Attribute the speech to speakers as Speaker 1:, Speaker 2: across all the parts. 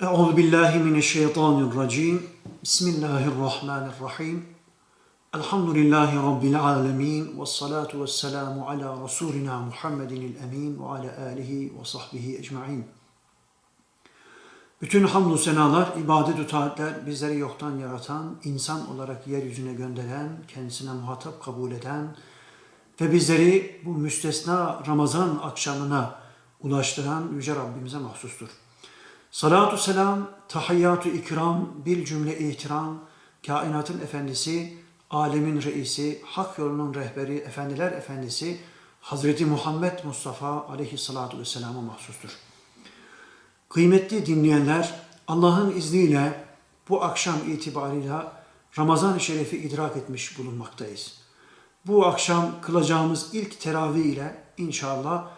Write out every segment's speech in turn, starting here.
Speaker 1: Euzu billahi mineşşeytanirracim. Bismillahirrahmanirrahim. Elhamdülillahi rabbil alamin ve salatu vesselamu ala rasulina Muhammedinil emin ve ala alihi ve sahbihi ecmaîn. Bütün hamdü senalar, ibadet-ü taatler bizleri yoktan yaratan, insan olarak yeryüzüne gönderen, kendisine muhatap kabul eden ve bizleri bu müstesna Ramazan akşamına ulaştıran Yüce Rabbimize mahsustur. Salatu selam, tahiyyatü ikram, bil cümle ihtiram, kainatın efendisi, alemin reisi, hak yolunun rehberi, efendiler efendisi, Hazreti Muhammed Mustafa aleyhissalatu vesselama mahsustur. Kıymetli dinleyenler, Allah'ın izniyle bu akşam itibarıyla Ramazan-ı Şerif'i idrak etmiş bulunmaktayız. Bu akşam kılacağımız ilk teravih ile inşallah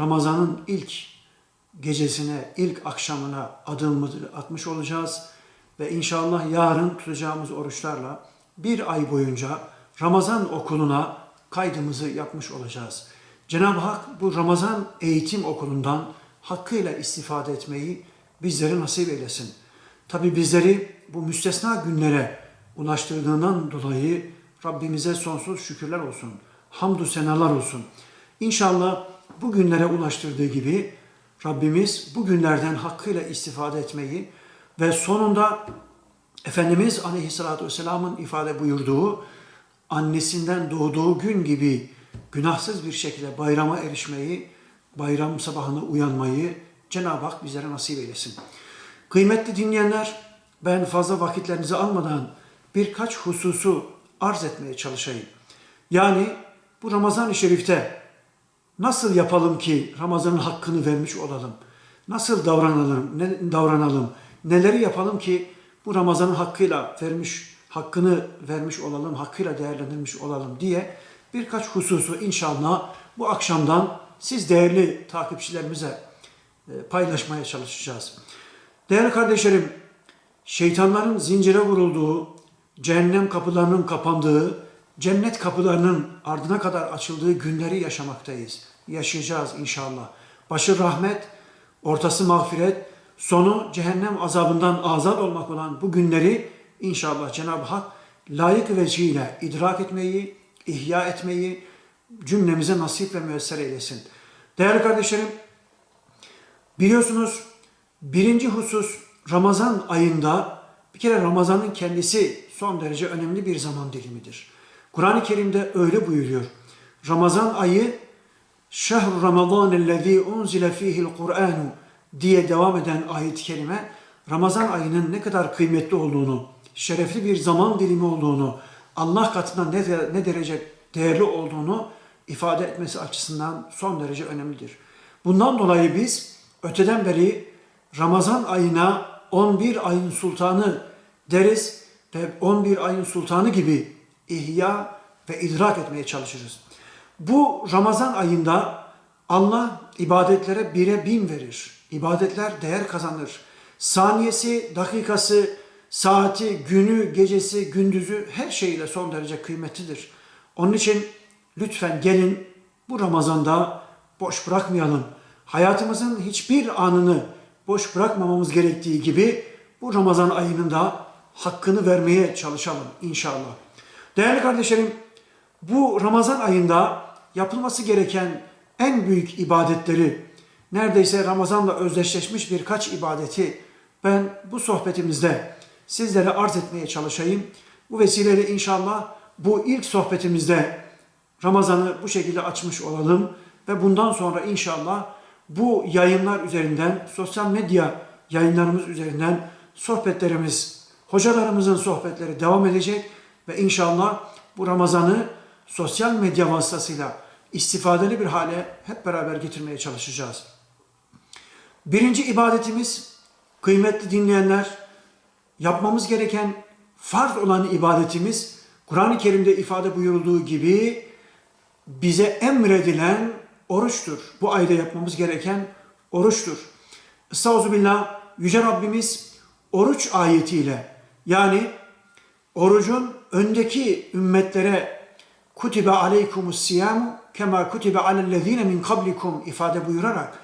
Speaker 1: Ramazan'ın ilk gecesine, ilk akşamına adımımızı atmış olacağız. Ve inşallah yarın tutacağımız oruçlarla bir ay boyunca Ramazan okuluna kaydımızı yapmış olacağız. Cenab-ı Hak bu Ramazan eğitim okulundan hakkıyla istifade etmeyi bizlere nasip eylesin. Tabi bizleri bu müstesna günlere ulaştırdığından dolayı Rabbimize sonsuz şükürler olsun. Hamdü senalar olsun. İnşallah bu günlere ulaştırdığı gibi Rabbimiz bu günlerden hakkıyla istifade etmeyi ve sonunda Efendimiz Aleyhisselatü Vesselam'ın ifade buyurduğu annesinden doğduğu gün gibi günahsız bir şekilde bayrama erişmeyi, bayram sabahını uyanmayı Cenab-ı Hak bizlere nasip eylesin. Kıymetli dinleyenler, ben fazla vakitlerinizi almadan birkaç hususu arz etmeye çalışayım. Yani bu Ramazan-ı Şerif'te nasıl yapalım ki Ramazan'ın hakkını vermiş olalım? Nasıl davranalım, ne, davranalım? Neleri yapalım ki bu Ramazan'ın hakkıyla vermiş, hakkını vermiş olalım, hakkıyla değerlendirmiş olalım diye birkaç hususu inşallah bu akşamdan siz değerli takipçilerimize e, paylaşmaya çalışacağız. Değerli kardeşlerim, şeytanların zincire vurulduğu, cehennem kapılarının kapandığı, cennet kapılarının ardına kadar açıldığı günleri yaşamaktayız. Yaşayacağız inşallah. Başı rahmet, ortası mağfiret, sonu cehennem azabından azat olmak olan bu günleri inşallah Cenab-ı Hak layık vecihle idrak etmeyi, ihya etmeyi cümlemize nasip ve müyesser eylesin. Değerli kardeşlerim, biliyorsunuz birinci husus Ramazan ayında bir kere Ramazan'ın kendisi son derece önemli bir zaman dilimidir. Kur'an-ı Kerim'de öyle buyuruyor. Ramazan ayı Şehr Ramazan ellezî unzile fîhil Kur'anu diye devam eden ayet-i kerime Ramazan ayının ne kadar kıymetli olduğunu, şerefli bir zaman dilimi olduğunu, Allah katında ne, ne derece değerli olduğunu ifade etmesi açısından son derece önemlidir. Bundan dolayı biz öteden beri Ramazan ayına 11 ayın sultanı deriz ve 11 ayın sultanı gibi ihya ve idrak etmeye çalışırız. Bu Ramazan ayında Allah ibadetlere bire bin verir. İbadetler değer kazanır. Saniyesi, dakikası, saati, günü, gecesi, gündüzü her şeyle son derece kıymetlidir. Onun için lütfen gelin bu Ramazan'da boş bırakmayalım. Hayatımızın hiçbir anını boş bırakmamamız gerektiği gibi bu Ramazan ayının da hakkını vermeye çalışalım inşallah. Değerli kardeşlerim, bu Ramazan ayında yapılması gereken en büyük ibadetleri, neredeyse Ramazan'la özdeşleşmiş birkaç ibadeti ben bu sohbetimizde sizlere arz etmeye çalışayım. Bu vesileyle inşallah bu ilk sohbetimizde Ramazan'ı bu şekilde açmış olalım ve bundan sonra inşallah bu yayınlar üzerinden, sosyal medya yayınlarımız üzerinden sohbetlerimiz, hocalarımızın sohbetleri devam edecek ve inşallah bu Ramazan'ı sosyal medya vasıtasıyla istifadeli bir hale hep beraber getirmeye çalışacağız. Birinci ibadetimiz kıymetli dinleyenler yapmamız gereken farz olan ibadetimiz Kur'an-ı Kerim'de ifade buyurulduğu gibi bize emredilen oruçtur. Bu ayda yapmamız gereken oruçtur. Estağfirullah Yüce Rabbimiz oruç ayetiyle yani orucun öndeki ümmetlere kutibe aleykumus siyamu kema kutibe alellezine min kablikum ifade buyurarak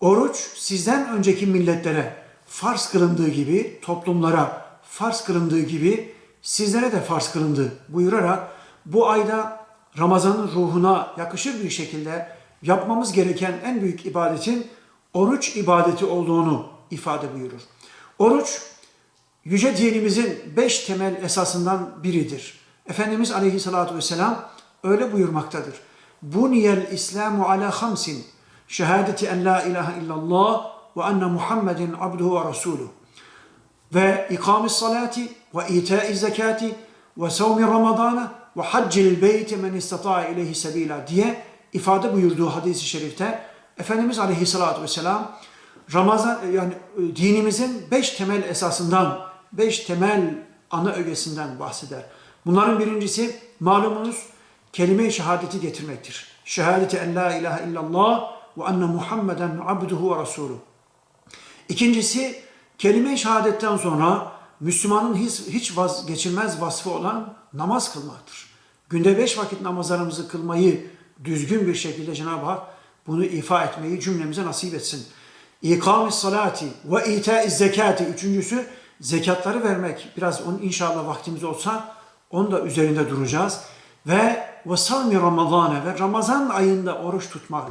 Speaker 1: oruç sizden önceki milletlere farz kılındığı gibi toplumlara farz kılındığı gibi sizlere de farz kılındı buyurarak bu ayda Ramazan'ın ruhuna yakışır bir şekilde yapmamız gereken en büyük ibadetin oruç ibadeti olduğunu ifade buyurur. Oruç yüce dinimizin beş temel esasından biridir. Efendimiz Aleyhisselatü Vesselam öyle buyurmaktadır. Buniyel İslamu ala hamsin. Şehadeti en la ilahe illallah ve enne Muhammedin abduhu ve resuluhu. Ve ikamis salati ve itaiz zekati ve savmi ramadana ve haccil beyti men istata'a ileyhi sebila diye ifade buyurduğu hadisi şerifte Efendimiz Aleyhisselatü Vesselam Ramazan yani e, dinimizin beş temel esasından, beş temel ana ögesinden bahseder. Bunların birincisi malumunuz kelime-i şehadeti getirmektir. Şehadeti en la ilahe illallah ve enne Muhammeden abduhu ve resuluhu. İkincisi kelime-i şehadetten sonra Müslümanın hiç, hiç vazgeçilmez vasfı olan namaz kılmaktır. Günde beş vakit namazlarımızı kılmayı düzgün bir şekilde Cenab-ı Hak bunu ifa etmeyi cümlemize nasip etsin. İkamis salati ve itaiz zekati. Üçüncüsü zekatları vermek. Biraz onun inşallah vaktimiz olsa onun da üzerinde duracağız. Ve savmi ramazane ve Ramazan ayında oruç tutmak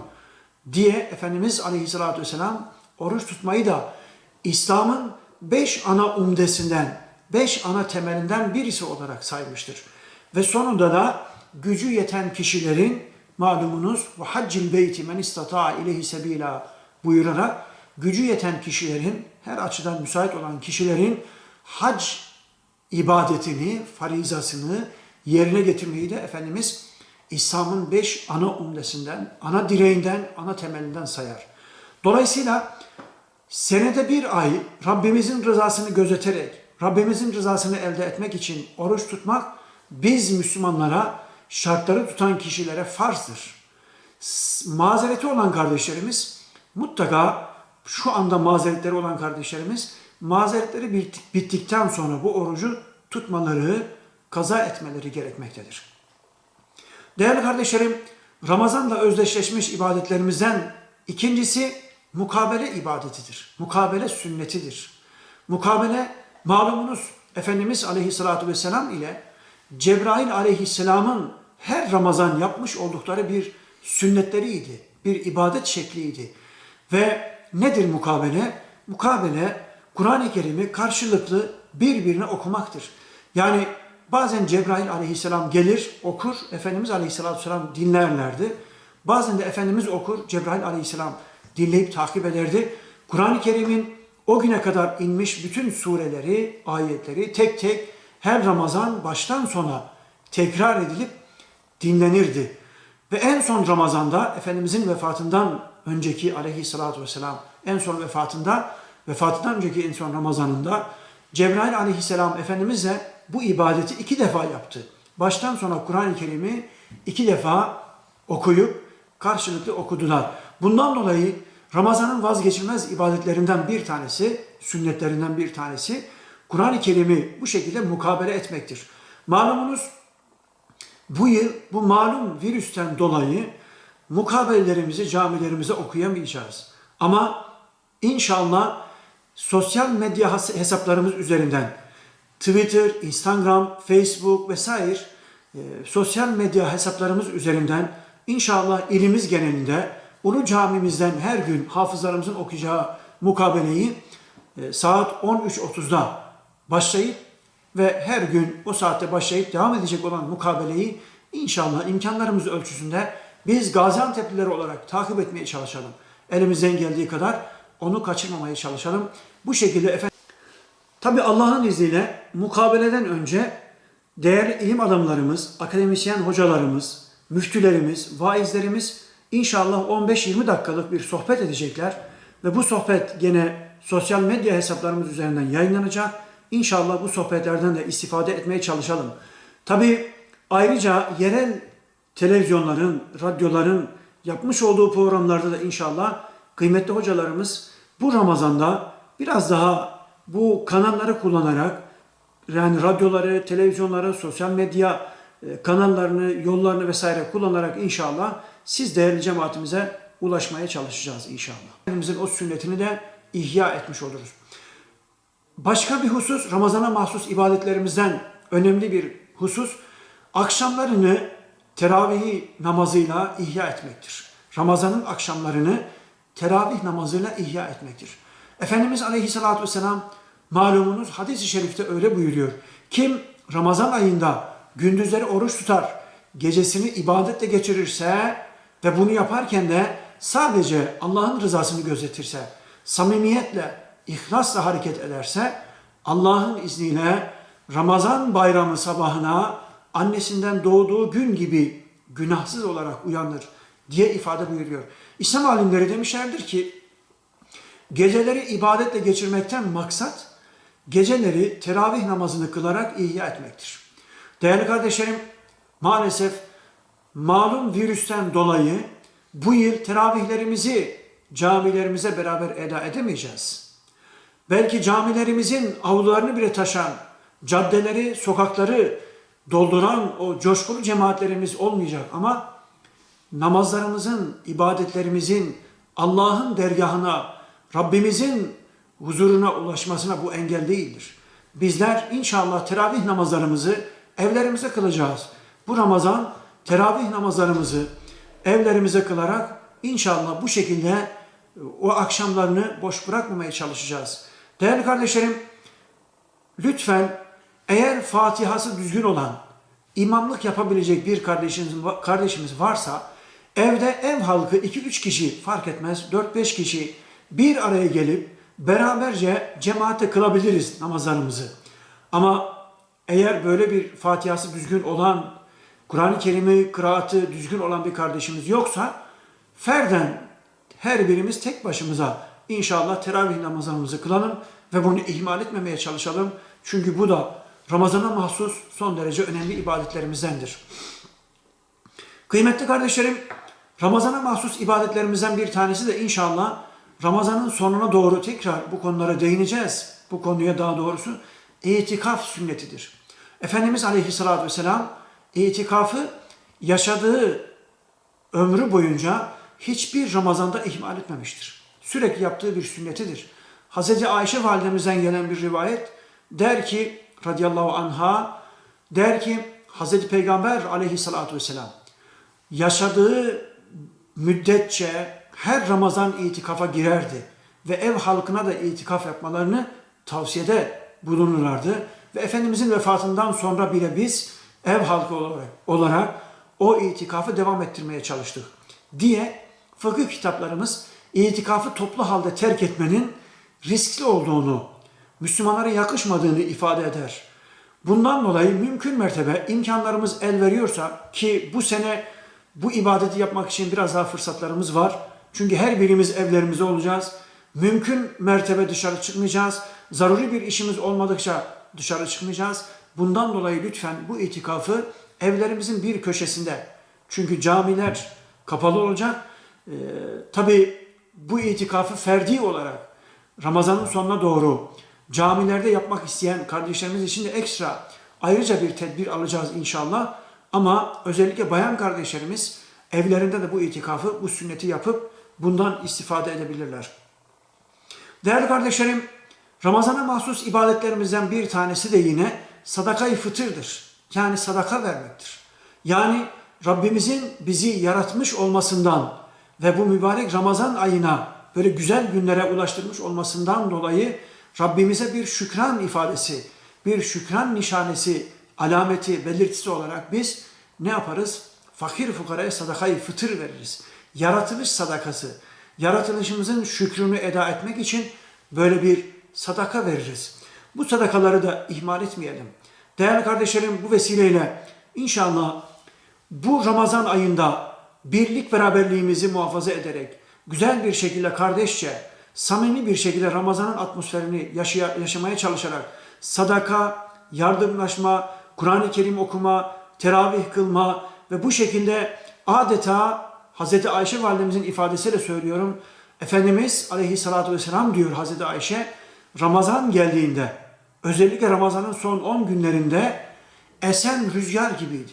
Speaker 1: diye Efendimiz Aleyhisselatü Vesselam oruç tutmayı da İslam'ın beş ana umdesinden, beş ana temelinden birisi olarak saymıştır. Ve sonunda da gücü yeten kişilerin malumunuz ve haccil beyti men istata ileyhi sebila buyurarak gücü yeten kişilerin her açıdan müsait olan kişilerin hac ibadetini, farizasını yerine getirmeyi de Efendimiz İslam'ın beş ana umdesinden, ana direğinden, ana temelinden sayar. Dolayısıyla senede bir ay Rabbimizin rızasını gözeterek, Rabbimizin rızasını elde etmek için oruç tutmak biz Müslümanlara şartları tutan kişilere farzdır. Mazereti olan kardeşlerimiz mutlaka şu anda mazeretleri olan kardeşlerimiz mazeretleri bittikten sonra bu orucu tutmaları, kaza etmeleri gerekmektedir. Değerli kardeşlerim, Ramazan'la özdeşleşmiş ibadetlerimizden ikincisi mukabele ibadetidir. Mukabele sünnetidir. Mukabele malumunuz Efendimiz Aleyhisselatü Vesselam ile Cebrail Aleyhisselam'ın her Ramazan yapmış oldukları bir sünnetleriydi. Bir ibadet şekliydi. Ve nedir mukabele? Mukabele Kur'an-ı Kerim'i karşılıklı birbirine okumaktır. Yani bazen Cebrail aleyhisselam gelir, okur, Efendimiz aleyhisselatü vesselam dinlerlerdi. Bazen de Efendimiz okur, Cebrail aleyhisselam dinleyip takip ederdi. Kur'an-ı Kerim'in o güne kadar inmiş bütün sureleri, ayetleri tek tek her Ramazan baştan sona tekrar edilip dinlenirdi. Ve en son Ramazan'da Efendimizin vefatından önceki aleyhissalatü vesselam en son vefatında vefatından önceki en son Ramazan'ında Cebrail aleyhisselam Efendimizle bu ibadeti iki defa yaptı. Baştan sona Kur'an-ı Kerim'i iki defa okuyup karşılıklı okudular. Bundan dolayı Ramazan'ın vazgeçilmez ibadetlerinden bir tanesi, sünnetlerinden bir tanesi Kur'an-ı Kerim'i bu şekilde mukabele etmektir. Malumunuz bu yıl bu malum virüsten dolayı mukabelelerimizi camilerimize okuyamayacağız. Ama inşallah sosyal medya hesaplarımız üzerinden Twitter, Instagram, Facebook vesaire e, sosyal medya hesaplarımız üzerinden inşallah ilimiz genelinde Ulu Camimizden her gün hafızlarımızın okuyacağı mukabeleyi e, saat 13.30'da başlayıp ve her gün o saatte başlayıp devam edecek olan mukabeleyi inşallah imkanlarımız ölçüsünde biz Gaziantep'liler olarak takip etmeye çalışalım. Elimizden geldiği kadar onu kaçırmamaya çalışalım. Bu şekilde efendim Tabi Allah'ın izniyle mukabeleden önce değerli ilim adamlarımız, akademisyen hocalarımız, müftülerimiz, vaizlerimiz inşallah 15-20 dakikalık bir sohbet edecekler. Ve bu sohbet gene sosyal medya hesaplarımız üzerinden yayınlanacak. İnşallah bu sohbetlerden de istifade etmeye çalışalım. Tabi ayrıca yerel televizyonların, radyoların yapmış olduğu programlarda da inşallah kıymetli hocalarımız bu Ramazan'da biraz daha bu kanalları kullanarak yani radyoları, televizyonları, sosyal medya e, kanallarını, yollarını vesaire kullanarak inşallah siz değerli cemaatimize ulaşmaya çalışacağız inşallah. Efendimizin o sünnetini de ihya etmiş oluruz. Başka bir husus Ramazan'a mahsus ibadetlerimizden önemli bir husus akşamlarını teravih namazıyla ihya etmektir. Ramazan'ın akşamlarını teravih namazıyla ihya etmektir. Efendimiz Aleyhisselatü Vesselam malumunuz hadis-i şerifte öyle buyuruyor. Kim Ramazan ayında gündüzleri oruç tutar, gecesini ibadetle geçirirse ve bunu yaparken de sadece Allah'ın rızasını gözetirse, samimiyetle, ihlasla hareket ederse Allah'ın izniyle Ramazan bayramı sabahına annesinden doğduğu gün gibi günahsız olarak uyanır diye ifade buyuruyor. İslam alimleri demişlerdir ki geceleri ibadetle geçirmekten maksat geceleri teravih namazını kılarak ihya etmektir. Değerli kardeşlerim maalesef malum virüsten dolayı bu yıl teravihlerimizi camilerimize beraber eda edemeyeceğiz. Belki camilerimizin avlularını bile taşan, caddeleri, sokakları dolduran o coşkulu cemaatlerimiz olmayacak ama namazlarımızın, ibadetlerimizin Allah'ın dergahına, Rabbimizin huzuruna ulaşmasına bu engel değildir. Bizler inşallah teravih namazlarımızı evlerimize kılacağız. Bu Ramazan teravih namazlarımızı evlerimize kılarak inşallah bu şekilde o akşamlarını boş bırakmamaya çalışacağız. Değerli kardeşlerim, lütfen eğer Fatihası düzgün olan, imamlık yapabilecek bir kardeşimiz, kardeşimiz varsa evde ev halkı 2-3 kişi fark etmez 4-5 kişi bir araya gelip beraberce cemaate kılabiliriz namazlarımızı. Ama eğer böyle bir Fatihası düzgün olan, Kur'an-ı Kerim'i kıraatı düzgün olan bir kardeşimiz yoksa ferden her birimiz tek başımıza inşallah teravih namazlarımızı kılalım ve bunu ihmal etmemeye çalışalım. Çünkü bu da Ramazan'a mahsus son derece önemli ibadetlerimizdendir. Kıymetli kardeşlerim, Ramazan'a mahsus ibadetlerimizden bir tanesi de inşallah Ramazan'ın sonuna doğru tekrar bu konulara değineceğiz. Bu konuya daha doğrusu itikaf sünnetidir. Efendimiz Aleyhisselatü Vesselam itikafı yaşadığı ömrü boyunca hiçbir Ramazan'da ihmal etmemiştir. Sürekli yaptığı bir sünnetidir. Hz. Ayşe validemizden gelen bir rivayet der ki radıyallahu anha der ki Hz. Peygamber aleyhissalatu vesselam yaşadığı müddetçe her Ramazan itikafa girerdi ve ev halkına da itikaf yapmalarını tavsiyede bulunurlardı. Ve Efendimizin vefatından sonra bile biz ev halkı olarak, olarak o itikafı devam ettirmeye çalıştık diye fıkıh kitaplarımız itikafı toplu halde terk etmenin riskli olduğunu, Müslümanlara yakışmadığını ifade eder. Bundan dolayı mümkün mertebe imkanlarımız el veriyorsa ki bu sene bu ibadeti yapmak için biraz daha fırsatlarımız var. Çünkü her birimiz evlerimizde olacağız. Mümkün mertebe dışarı çıkmayacağız. Zaruri bir işimiz olmadıkça dışarı çıkmayacağız. Bundan dolayı lütfen bu itikafı evlerimizin bir köşesinde. Çünkü camiler kapalı olacak. Ee, Tabi bu itikafı ferdi olarak Ramazan'ın sonuna doğru camilerde yapmak isteyen kardeşlerimiz için de ekstra ayrıca bir tedbir alacağız inşallah. Ama özellikle bayan kardeşlerimiz evlerinde de bu itikafı, bu sünneti yapıp bundan istifade edebilirler. Değerli kardeşlerim, Ramazan'a mahsus ibadetlerimizden bir tanesi de yine sadakayı fıtırdır. Yani sadaka vermektir. Yani Rabbimizin bizi yaratmış olmasından ve bu mübarek Ramazan ayına böyle güzel günlere ulaştırmış olmasından dolayı Rabbimize bir şükran ifadesi, bir şükran nişanesi, alameti, belirtisi olarak biz ne yaparız? Fakir fukaraya sadakayı fıtır veririz. Yaratılış sadakası, yaratılışımızın şükrünü eda etmek için böyle bir sadaka veririz. Bu sadakaları da ihmal etmeyelim. Değerli kardeşlerim bu vesileyle inşallah bu Ramazan ayında birlik beraberliğimizi muhafaza ederek güzel bir şekilde kardeşçe, samimi bir şekilde Ramazan'ın atmosferini yaşaya, yaşamaya çalışarak sadaka, yardımlaşma, Kur'an-ı Kerim okuma, teravih kılma ve bu şekilde adeta Hz. Ayşe validemizin ifadesiyle söylüyorum. Efendimiz aleyhissalatü vesselam diyor Hz. Ayşe, Ramazan geldiğinde, özellikle Ramazan'ın son 10 günlerinde esen rüzgar gibiydi.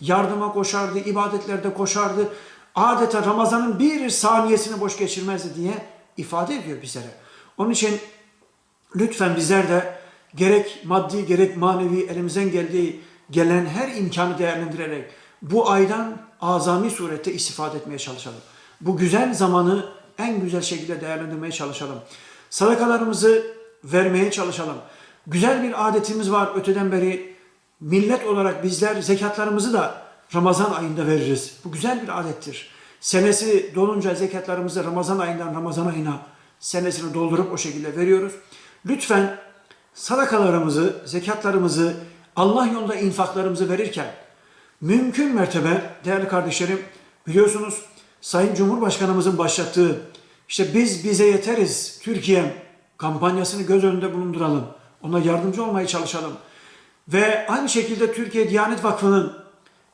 Speaker 1: Yardıma koşardı, ibadetlerde koşardı. Adeta Ramazan'ın bir saniyesini boş geçirmezdi diye ifade ediyor bizlere. Onun için lütfen bizler de gerek maddi gerek manevi elimizden geldiği gelen her imkanı değerlendirerek bu aydan azami surette istifade etmeye çalışalım. Bu güzel zamanı en güzel şekilde değerlendirmeye çalışalım. Sadakalarımızı vermeye çalışalım. Güzel bir adetimiz var öteden beri. Millet olarak bizler zekatlarımızı da Ramazan ayında veririz. Bu güzel bir adettir. Senesi dolunca zekatlarımızı Ramazan ayından Ramazan ayına senesini doldurup o şekilde veriyoruz. Lütfen sadakalarımızı, zekatlarımızı, Allah yolunda infaklarımızı verirken mümkün mertebe değerli kardeşlerim biliyorsunuz Sayın Cumhurbaşkanımızın başlattığı işte biz bize yeteriz Türkiye kampanyasını göz önünde bulunduralım. Ona yardımcı olmaya çalışalım. Ve aynı şekilde Türkiye Diyanet Vakfı'nın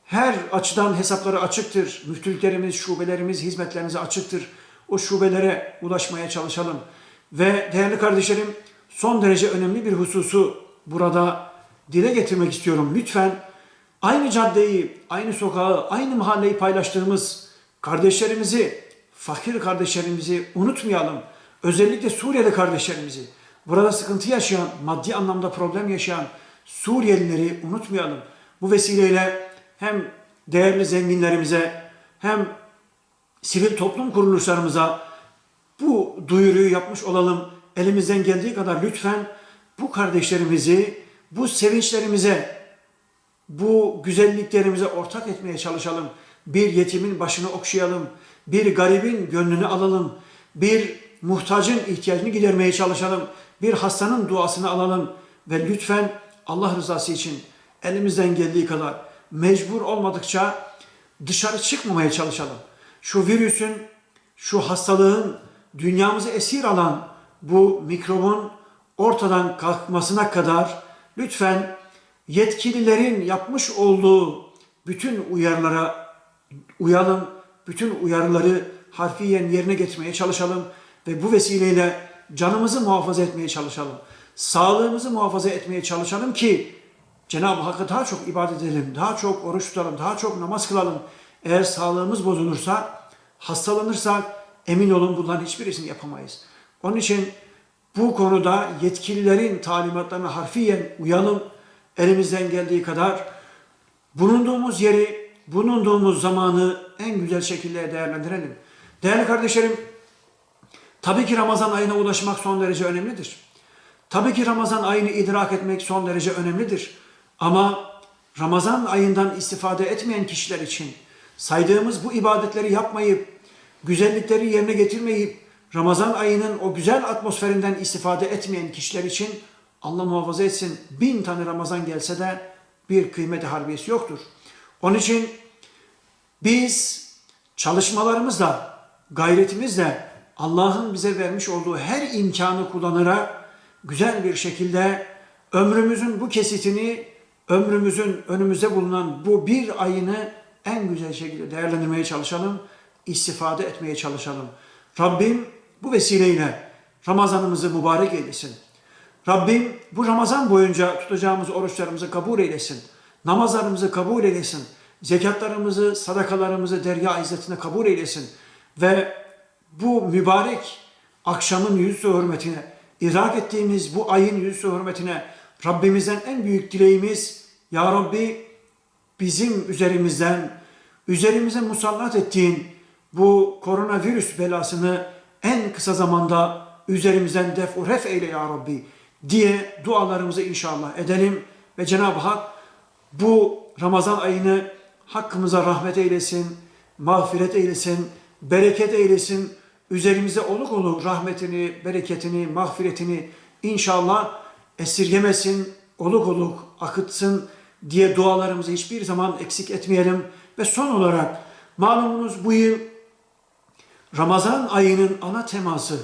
Speaker 1: her açıdan hesapları açıktır. Müftülüklerimiz, şubelerimiz, hizmetlerimiz açıktır. O şubelere ulaşmaya çalışalım. Ve değerli kardeşlerim son derece önemli bir hususu burada dile getirmek istiyorum. Lütfen aynı caddeyi, aynı sokağı, aynı mahalleyi paylaştığımız kardeşlerimizi, fakir kardeşlerimizi unutmayalım. Özellikle Suriyeli kardeşlerimizi, burada sıkıntı yaşayan, maddi anlamda problem yaşayan Suriyelileri unutmayalım. Bu vesileyle hem değerli zenginlerimize hem sivil toplum kuruluşlarımıza bu duyuruyu yapmış olalım. Elimizden geldiği kadar lütfen bu kardeşlerimizi, bu sevinçlerimize, bu güzelliklerimize ortak etmeye çalışalım. Bir yetimin başını okşayalım. Bir garibin gönlünü alalım. Bir muhtacın ihtiyacını gidermeye çalışalım. Bir hastanın duasını alalım. Ve lütfen Allah rızası için elimizden geldiği kadar mecbur olmadıkça dışarı çıkmamaya çalışalım. Şu virüsün, şu hastalığın dünyamızı esir alan bu mikrobun ortadan kalkmasına kadar lütfen yetkililerin yapmış olduğu bütün uyarılara uyalım, bütün uyarıları harfiyen yerine getirmeye çalışalım ve bu vesileyle canımızı muhafaza etmeye çalışalım. Sağlığımızı muhafaza etmeye çalışalım ki Cenab-ı Hakk'a daha çok ibadet edelim, daha çok oruç tutalım, daha çok namaz kılalım. Eğer sağlığımız bozulursa, hastalanırsak emin olun bunların hiçbirisini yapamayız. Onun için bu konuda yetkililerin talimatlarına harfiyen uyalım. Elimizden geldiği kadar bulunduğumuz yeri, bulunduğumuz zamanı en güzel şekilde değerlendirelim. Değerli kardeşlerim, tabii ki Ramazan ayına ulaşmak son derece önemlidir. Tabii ki Ramazan ayını idrak etmek son derece önemlidir. Ama Ramazan ayından istifade etmeyen kişiler için saydığımız bu ibadetleri yapmayıp, güzellikleri yerine getirmeyip, Ramazan ayının o güzel atmosferinden istifade etmeyen kişiler için Allah muhafaza etsin bin tane Ramazan gelse de bir kıymeti harbiyesi yoktur. Onun için biz çalışmalarımızla, gayretimizle Allah'ın bize vermiş olduğu her imkanı kullanarak güzel bir şekilde ömrümüzün bu kesitini, ömrümüzün önümüzde bulunan bu bir ayını en güzel şekilde değerlendirmeye çalışalım, istifade etmeye çalışalım. Rabbim bu vesileyle Ramazanımızı mübarek eylesin. Rabbim bu Ramazan boyunca tutacağımız oruçlarımızı kabul eylesin. Namazlarımızı kabul eylesin. Zekatlarımızı, sadakalarımızı derya izzetine kabul eylesin. Ve bu mübarek akşamın yüzü hürmetine, idrak ettiğimiz bu ayın yüzü hürmetine Rabbimizden en büyük dileğimiz Ya Rabbi bizim üzerimizden, üzerimize musallat ettiğin bu koronavirüs belasını en kısa zamanda üzerimizden def ref eyle ya Rabbi diye dualarımızı inşallah edelim ve Cenab-ı Hak bu Ramazan ayını hakkımıza rahmet eylesin, mağfiret eylesin, bereket eylesin. Üzerimize oluk oluk rahmetini, bereketini, mağfiretini inşallah esirgemesin, oluk oluk akıtsın diye dualarımızı hiçbir zaman eksik etmeyelim. Ve son olarak malumunuz bu yıl Ramazan ayının ana teması,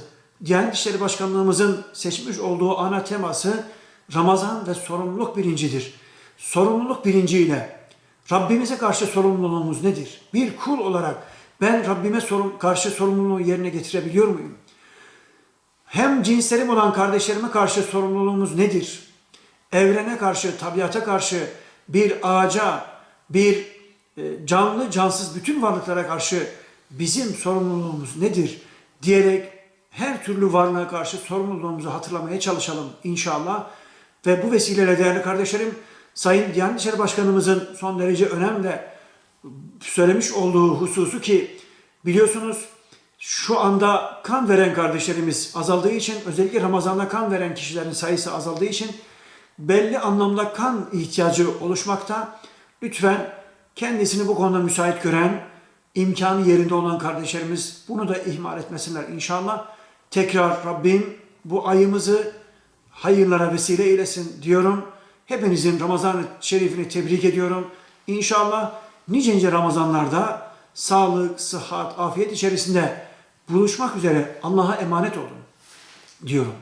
Speaker 1: Diyanet İşleri Başkanlığımızın seçmiş olduğu ana teması Ramazan ve sorumluluk bilincidir. Sorumluluk bilinciyle Rabbimize karşı sorumluluğumuz nedir? Bir kul olarak ben Rabbime sorum, karşı sorumluluğu yerine getirebiliyor muyum? Hem cinslerim olan kardeşlerime karşı sorumluluğumuz nedir? Evrene karşı, tabiata karşı, bir ağaca, bir e, canlı, cansız bütün varlıklara karşı bizim sorumluluğumuz nedir? Diyerek her türlü varlığa karşı sorumluluğumuzu hatırlamaya çalışalım inşallah. Ve bu vesileyle değerli kardeşlerim, Sayın Diyanet İşleri Başkanımızın son derece önemli söylemiş olduğu hususu ki biliyorsunuz şu anda kan veren kardeşlerimiz azaldığı için özellikle Ramazan'da kan veren kişilerin sayısı azaldığı için belli anlamda kan ihtiyacı oluşmakta. Lütfen kendisini bu konuda müsait gören, imkanı yerinde olan kardeşlerimiz bunu da ihmal etmesinler inşallah. Tekrar Rabbim bu ayımızı hayırlara vesile eylesin diyorum. Hepinizin Ramazan-ı Şerifini tebrik ediyorum. İnşallah nice nice Ramazanlarda sağlık, sıhhat, afiyet içerisinde buluşmak üzere Allah'a emanet olun diyorum.